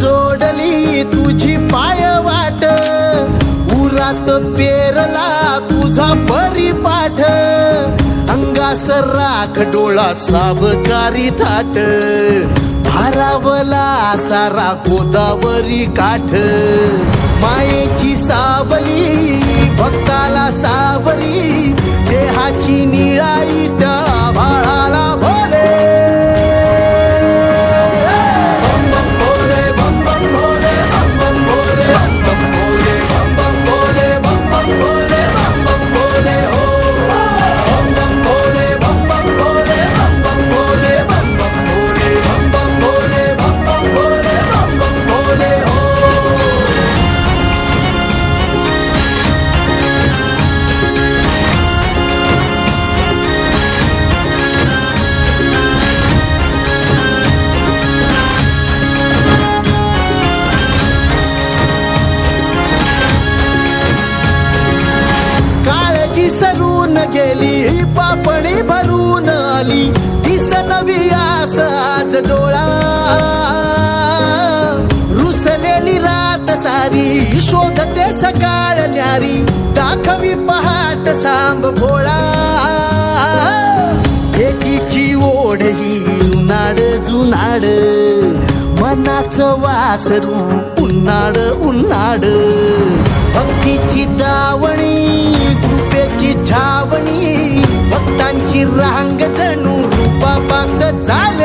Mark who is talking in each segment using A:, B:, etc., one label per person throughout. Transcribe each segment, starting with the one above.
A: जोडली तुझी पाय वाट. उरात पेरला तुझा परिपाठ. अंगास राख डोळा सावकारी थाट. भारावला सारा गोदावरी काठ. मायेची सावली भक्ता गेली पापणी भरून आली. दिस नवी आस आज डोळा. रुसलेली रात सारी शोधते सकाळ न्यारी. दाखवी पहाट सांब भोळा. एकीची ओढ ही उन्हाळ जुनाड मनाचं वासरू उन्हाळ उन्हाळ. भक्तीची रांग जणू रूपा पाक झाली.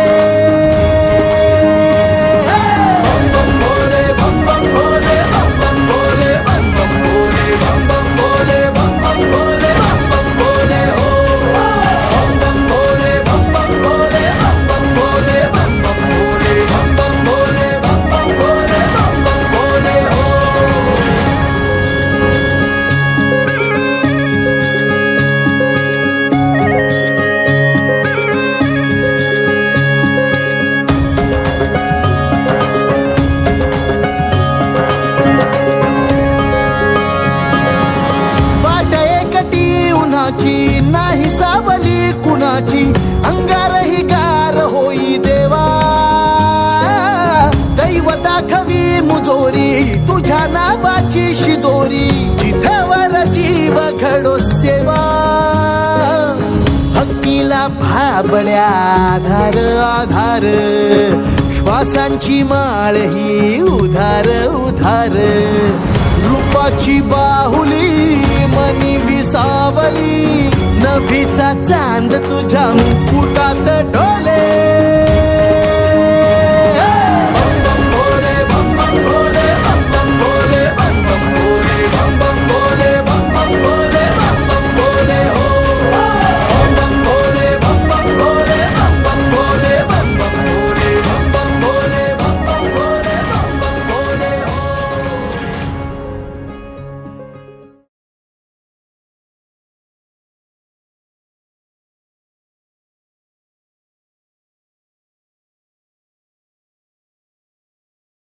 A: उन्हाची नाही सावली कुणाची अंगारही गार होई देवा. दैव दाखवी मुजोरी तुझ्या नावाची शिदोरी जिथवर जीव घडो सेवा. हक्कीला भाबड्या आधार आधार. श्वासांची माळ ही उधार उधार. रूपाची बाहुली सावली नभीचा चांद तुझ्या मुकुटात डोले.